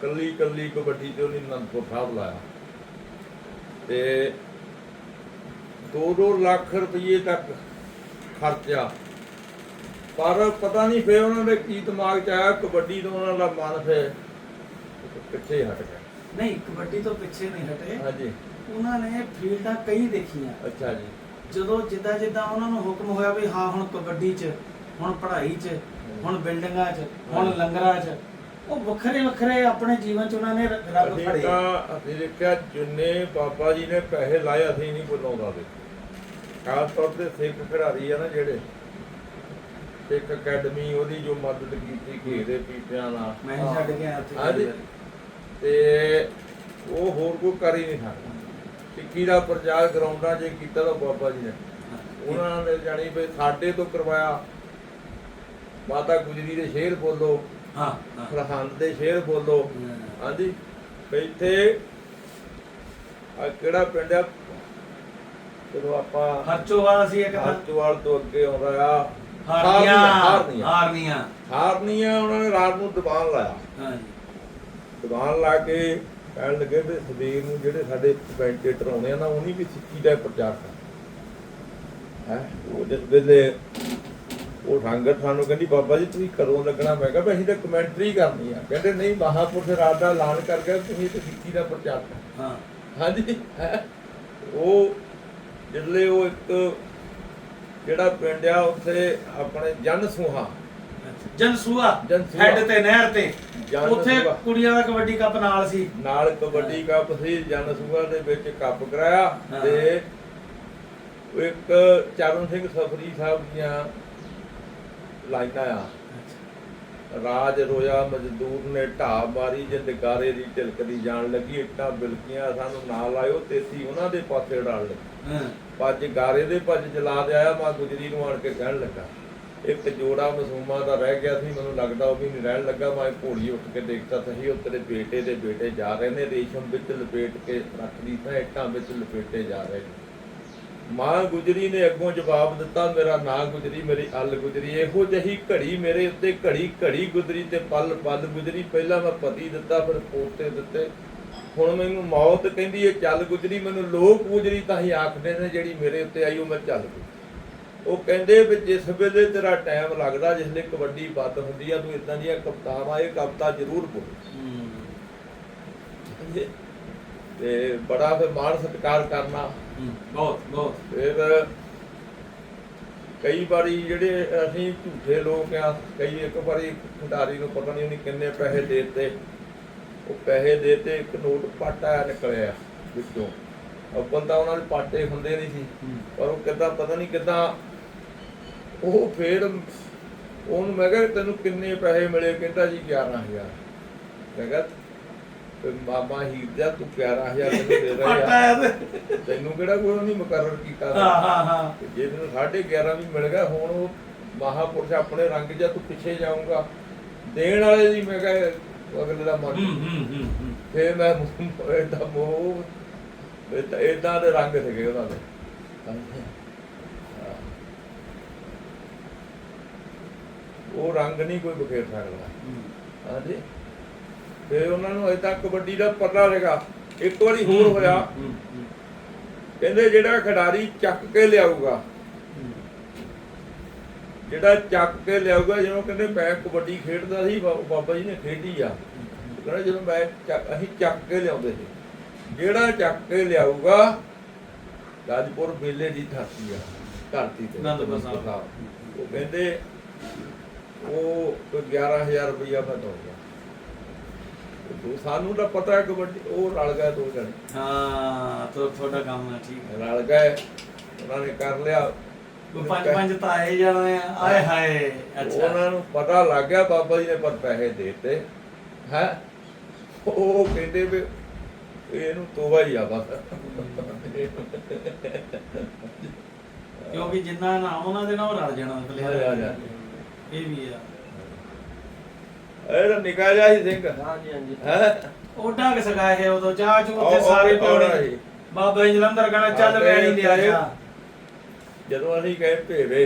ਕੱਲੀ ਕੱਲੀ ਕਬੱਡੀ ਤੇ ਉਹਨੇ ਅਨੰਦਪੁਰ ਸਾਹਿਬ ਲਾਇਆ। ਤੇ 2-2 ਲੱਖ ਰੁਪਏ ਤੱਕ ਖਰਚਾ ਪਰ ਪਤਾ ਨਹੀਂ ਫੇਰ ਉਹਨਾਂ ਦੇ ਕੀ ਦਿਮਾਗ 'ਚ ਆਇਆ ਕਬੱਡੀ ਤੋਂ ਉਹਨਾਂ ਦਾ ਮਨ ਫੇਰ ਪਿੱਛੇ ਹਟ ਗਿਆ। ਨਹੀਂ ਕਬੱਡੀ ਤੋਂ ਪਿੱਛੇ ਨਹੀਂ ਹਟੇ। ਹਾਂਜੀ। ਉਹਨਾਂ ਨੇ ਫੀਲਡਾਂ ਕਈ ਦੇਖੀਆਂ। ਅੱਛਾ ਜੀ। ਜਦੋਂ ਜਿੱਦਾਂ ਜਿੱਦਾਂ ਉਹਨਾਂ ਨੂੰ ਹੁਕਮ ਹੋਇਆ ਵੀ ਹਾਂ ਹੁਣ ਕਬੱਡੀ 'ਚ ਹੁਣ ਪੜ੍ਹਾਈ 'ਚ ਹੁਣ ਬਿਲਡਿੰਗਾਂ 'ਚ ਹੁਣ ਲੰਗਰਾਂ 'ਚ ਉਹ ਵੱਖਰੇ ਵੱਖਰੇ ਆਪਣੇ ਜੀਵਨ 'ਚ ਉਹਨਾਂ ਨੇ ਰ- ਰੰਗ ਅਸੀਂ ਫੜੇ। ਤਾਂ ਅਸੀਂ ਦੇਖਿਆ ਜਿੰਨੇ ਬਾਬਾ ਜੀ ਨੇ ਪੈਸੇ ਲਾਏ ਅਸੀਂ ਨਹੀਂ ਬੁਲਾਉਂਦਾ ਦੇ ਖਾਸ ਤੌਰ ਤੇ ਸਿੱਖ ਖਿਡਾਰੀ ਆ ਨਾ ਜਿਹੜੇ। ਸਿੱਖ ਅਕੈਡਮੀ ਉਹਦੀ ਜੋ ਮਦਦ ਕੀਤੀ ਘੇਰੇ ਪੀਪਿਆਂ ਨਾਲ। ਮੈਂ ਛੱਡ ਕੇ ਆਇਆ ਉੱਥੇ ਤੇ ਉਹ ਹੋਰ ਕੋਈ ਕਰ ਹੀ ਨਹੀਂ ਸਕਦਾ। ਸਿੱਖੀ ਦਾ ਪ੍ਰਚਾਰ ਗਰਾਊਂਡਾਂ 'ਚ ਕੀਤਾ ਤਾਂ ਬਾਬਾ ਜੀ ਨੇ। ਉਹਨਾਂ ਨੇ ਜਾਣੀ ਵੀ ਸਾਡੇ ਤੋਂ ਕਰਵਾਇਆ। ਮਾਤਾ ਗੁਜਰੀ ਦੇ ਸ਼ੇਰ ਬੋਲੋ। ਹਾਂ ਹਾਂ। ਸਰਹੰਦ ਦੇ ਸ਼ੇਰ ਬੋਲੋ ਹਾਂਜੀ। ਵੀ ਇੱਥੇ ਆ ਕਿਹੜਾ ਪਿੰਡ ਆ? ਜਦੋਂ ਆਪਾਂ ਹਰਚੋਵਾਲ ਸੀ ਇੱਕ ਤਾਂ ਹਰਚਵਾਲ ਤੋਂ ਅੱਗੇ ਆਉਂਦਾ ਆ। ਹਾਰਨੀਆਂ ਹਾਰਨੀਆਂ। ਹਾਰਨੀਆਂ। ਹਾਰਨੀਆਂ ਉਹਨਾਂ ਨੇ ਰਾਤ ਨੂੰ ਦੁਕਾਨ ਲਾਇਆ। ਹਾਂਜੀ ਦੁਕਾਨ ਲਾ ਕੇ ਕਹਿਣ ਲੱਗੇ ਵੀ ਸਵੇਰ ਨੂੰ ਜਿਹੜੇ ਸਾਡੇ ਕਮੈਂਟੇਟਰ ਆਉਣੇ ਆ ਨਾ ਉਹਨੀ ਵੀ ਸਿੱਖੀ ਦਾ ਪ੍ਰਚਾਰ ਕਰ। ਹੈ? ਉਹ ਜਿਸ ਵੇਲੇ ਉਹ ਸੰਗਤ ਸਾਨੂੰ ਕਹਿੰਦੀ ਬਾਬਾ ਜੀ ਤੁਸੀਂ ਕਦੋਂ ਲੱਗਣਾ ਮੈਂ ਕਿਹਾ ਵੀ ਅਸੀਂ ਤਾਂ ਕਮੈਂਟਰੀ ਕਰਨੀ ਆ ਕਹਿੰਦੇ ਨਹੀਂ ਮਹਾਪੁਰਸ਼ ਰਾਤ ਦਾ ਐਲਾਨ ਕਰ ਗਿਆ ਤੁਸੀਂ ਤੇ ਸਿੱਖੀ ਦਾ ਪ੍ਰਚਾਰ ਕਰ ਹਾਂ ਹਾਂਜੀ। ਉਹ ਜਿੱਲੇ ਉਹ ਇੱਕ ਜਿਹੜਾ ਪਿੰਡ ਆ ਉੱਥੇ ਆਪਣੇ ਜਨ ਸੁਹਾ ਜਨਸੂਆ ਜਨਸੂਆ। ਹੈਡ ਤੇ ਨਹਿਰ ਤੇ। ਉੱਥੇ ਕੁੜੀਆਂ ਦਾ ਕਬੱਡੀ ਕੱਪ ਨਾਲ ਸੀ ਨਾਲ ਕਬੱਡੀ ਕੱਪ ਸੀ ਜਨ ਸੁਹਾ ਦੇ ਵਿੱਚ ਕੱਪ ਕਰਾਇਆ। ਤੇ ਇੱਕ ਚਰਨ ਸਿੰਘ ਸਫਰੀ ਸਾਹਿਬ ਦੀਆਂ ਲਾਈਨਾਂ ਆ। ਰਾਜ ਰੋਇਆ ਮਜ਼ਦੂਰ ਨੇ ਢਾਹ ਮਾਰੀ ਜਿੰਦ ਗਾਰੇ ਦੀ ਢਿਲਕਦੀ ਜਾਣ ਲੱਗੀ ਇੱਟਾਂ ਬਿਲਕੀਆਂ ਸਾਨੂੰ ਨਾਲ ਆਇਓ ਤੇਸੀ ਉਹਨਾਂ ਦੇ ਪਾਸੇ ਡਾਲ ਹਾਂ। ਪੱਜ ਗਾਰੇ ਦੇ ਪੱਜ ਜਲਾ ਦੇ ਆਇਆ ਮਾਂ ਗੁਜਰੀ ਨੂੰ ਆਣ ਕੇ ਕਹਿਣ ਲੱਗਾ। ਇੱਕ ਜੋੜਾ ਮਸੂਮਾਂ ਦਾ ਰਹਿ ਗਿਆ ਸੀ ਮੈਨੂੰ ਲੱਗਦਾ ਉਹ ਵੀ ਨਹੀਂ ਰਹਿਣ ਲੱਗਾ ਮੈਂ ਘੋੜੀ ਉੱਠ ਕੇ ਦੇਖਦਾ ਸਹੀ ਉਹ ਤੇਰੇ ਬੇਟੇ ਦੇ ਬੇਟੇ ਜਾ ਰਹੇ ਨੇ ਰੇਸ਼ਮ ਵਿੱਚ ਲਪੇਟ ਕੇ ਰੱਖਦੀ ਤਾਂ ਇੱਟਾਂ ਵਿੱਚ ਲਪੇਟੇ ਜਾ ਰਹੇ ਨੇ। ਮਾਂ ਗੁਜਰੀ ਨੇ ਅੱਗੋਂ ਜਵਾਬ ਦਿੱਤਾ ਮੇਰਾ ਨਾਂ ਗੁਜਰੀ ਮੇਰੀ ਅਲ ਗੁਜਰੀ। ਇਹੋ ਜਹੀ ਘੜੀ ਮੇਰੇ ਉੱਤੇ ਘੜੀ ਘੜੀ ਗੁਜਰੀ ਤੇ ਪਲ ਪਲ ਗੁਜਰੀ। ਪਹਿਲਾਂ ਮੈਂ ਪਤੀ ਦਿੱਤਾ ਫਿਰ ਪੋਤੇ ਦਿੱਤੇ। ਹੁਣ ਮੈਨੂੰ ਮੌਤ ਕਹਿੰਦੀ ਏ ਚੱਲ ਗੁਜਰੀ ਮੈਨੂੰ ਲੋਕ ਗੁਜਰੀ ਤਾਂ ਹੀ ਆਖਦੇ ਨੇ ਜਿਹੜੀ ਮੇਰੇ ਉੱਤੇ ਆਈ ਉਹ ਮੈਂ ਚੱਲ ਗਈ। ਉਹ ਕਹਿੰਦੇ ਵੀ ਜਿਸ ਵੇਲੇ ਤੇਰਾ ਟਾਈਮ ਲੱਗਦਾ ਜਿਸ ਲਈ ਕਬੱਡੀ ਬੱਦ ਹੁੰਦੀ ਆ ਤੂੰ ਇਦਾਂ ਦੀਆਂ ਕਵਿਤਾਵਾਂ ਇਹ ਕਵਿਤਾ ਜ਼ਰੂਰ ਬੋਲ। ਤੇ ਬੜਾ ਫਿਰ ਮਾਣ ਸਤਿਕਾਰ ਕਰਨਾ। ਬਹੁਤ ਬਹੁਤ। ਫਿਰ ਕਈ ਵਾਰੀ ਜਿਹੜੇ ਅਸੀਂ ਝੂਠੇ ਲੋਕ ਆ ਕਈ ਇੱਕ ਵਾਰੀ ਖਿਡਾਰੀ ਨੂੰ ਪਤਾ ਨਹੀਂ ਉਹਨੇ ਕਿੰਨੇ ਪੈਸੇ ਦੇ ਦਿੱਤੇ। ਉਹ ਪੈਸੇ ਦੇ ਤੇ ਇੱਕ ਨੋਟ ਪਾਟਾ ਨਿਕਲਿਆ ਵਿੱਚੋਂ। ਅੱਬਲ ਤਾਂ ਉਹਨਾਂ ਦੇ ਪਾਟੇ ਹੁੰਦੇ ਨਹੀਂ ਸੀ। ਪਰ ਉਹ ਕਿੱਦਾਂ ਪਤਾ ਨਹੀਂ ਕਿੱਦਾਂ ਉਹ ਫੇਰ ਉਹਨੂੰ ਮੈਂ ਕਿਹਾ ਤੈਨੂੰ ਕਿੰਨੇ ਪੈਸੇ ਮਿਲੇ? ਕਹਿੰਦਾ ਜੀ 11000 ਮੈਂ ਕਿਹਾ ਤੇ ਮਾਮਾ ਹੀਰ ਜਾ ਤੂੰ 11000 ਤੈਨੂੰ ਦੇ ਰਿਹਾ। ਤੇ। ਤੈਨੂੰ ਕਿਹੜਾ ਕੋਈ ਨਹੀਂ ਮੁਕਰਰ ਕੀਤਾ ਹਾਂ ਹਾਂ ਹਾਂ। ਤੇ ਜੇ ਤੈਨੂੰ 11.5 ਵੀ ਮਿਲ ਗਿਆ ਹੁਣ ਉਹ ਮਹਾਪੁਰਸ਼ ਆਪਣੇ ਰੰਗ ਜਾਂ ਤੂੰ ਪਿੱਛੇ ਜਾਊਂਗਾ। ਦੇਣ ਵਾਲੇ ਦੀ ਮੈਂ ਕਿਹਾ ਅਗਲੇ ਦਾ ਮਨ। ਹੂੰ ਹੂੰ ਹੂੰ ਹੂੰ। ਫੇਰ ਮੈਂ ਮੋਹ ਇਦਾਂ ਦੇ ਰੰਗ ਸੀਗੇ ਉਹਨਾਂ ਦੇ। ਹਾਂ। ਉਹ ਰੰਗ ਨਹੀਂ ਕੋਈ ਬਖੇਰ ਸਕਦਾ। ਹਾਂਜੀ? ਫੇਰ ਉਹਨਾਂ ਨੂੰ ਅਜੇ ਤੱਕ ਕਬੱਡੀ ਦਾ ਪਤਾ ਲਗਾ ਇੱਕ ਵਾਰੀ ਹੋਰ ਹੋਇਆ। ਕਹਿੰਦੇ ਜਿਹੜਾ ਖਿਡਾਰੀ ਚੱਕ ਕੇ ਲਿਆਊਗਾ। ਜਿਹੜਾ ਚੱਕ ਕੇ ਲਿਆਊਗਾ ਜਦੋਂ ਕਹਿੰਦੇ ਮੈਂ ਕਬੱਡੀ ਖੇਡਦਾ ਸੀ ਬਾਬਾ ਜੀ ਨੇ ਖੇਡੀ ਆ। ਕਹਿੰਦਾ ਜਦੋਂ ਮੈਂ ਅਸੀਂ ਚੱਕ ਕੇ ਲਿਆਉਂਦੇ ਸੀ। ਜਿਹੜਾ ਚੱਕ ਕੇ ਲਿਆਊਗਾ ਰਾਜਪੁਰ ਮੇਲੇ ਦੀ ਧਰਤੀ ਆ ਧਰਤੀ ਤੇ। ਅਨੰਦਪੁਰ ਸਾਹਿਬ। ਉਹ ਕਹਿੰਦੇ ਉਹ ਕੋਈ 11000 ਰੁਪਇਆ ਮੈਂ ਦਊਗਾ। ਸਾਨੂੰ ਤਾਂ ਪਤਾ ਹੈ ਕਬੱਡੀ ਉਹ ਰਲ ਗਏ ਦੋ ਜਣੇ। ਹਾਂ ਤੋ ਤੁਹਾਡਾ ਕੰਮ ਹੈ ਠੀਕ ਰਲ ਗਏ ਉਹਨਾਂ ਨੇ ਕਰ ਲਿਆ। ਉਹ ਪੰਜ ਪੰਜ ਤਾਂ ਆਏ ਜਾਣੇ ਆ। ਆਏ ਹਾਏ ਅੱਛਾ। ਉਹਨਾਂ ਨੂੰ ਪਤਾ ਲੱਗ ਗਿਆ ਬਾਬਾ ਜੀ ਨੇ ਪਰ ਪੈਸੇ ਦੇਤੇ। ਹੈ? ਉਹ ਕਹਿੰਦੇ ਵੀ ਇਹਨੂੰ ਤੋਬਾ ਹੀ ਆ ਬਸ। ਕਿਉਂਕਿ ਜਿੰਨਾ ਨਾਮ ਉਹਨਾਂ ਦੇ ਨਾਲ ਉਹ ਰਲ ਜਾਣਾ। ਇਹ ਵੀ ਆ। ਇਹ ਤਾਂ ਨਿਕਾ ਜਾ ਸੀ ਸਿੰਘ। ਹਾਂਜੀ ਹਾਂਜੀ। ਹੈ? ਉਹ ਡੰਗ ਸਕਾਏ ਹੈ ਉਦੋਂ ਚਾਹ ਚੂ ਉੱਥੇ ਸਾਰੇ ਪਿਉਣੇ। ਬਾਬਾ ਜੀ ਜਲੰਧਰ ਕਹਣਾ ਚੱਲ ਹਾਂ, ਲਿਆ ਤੇ- ਜਾ ਜਦੋਂ ਅਸੀਂ ਗਏ ਭੇਵੇ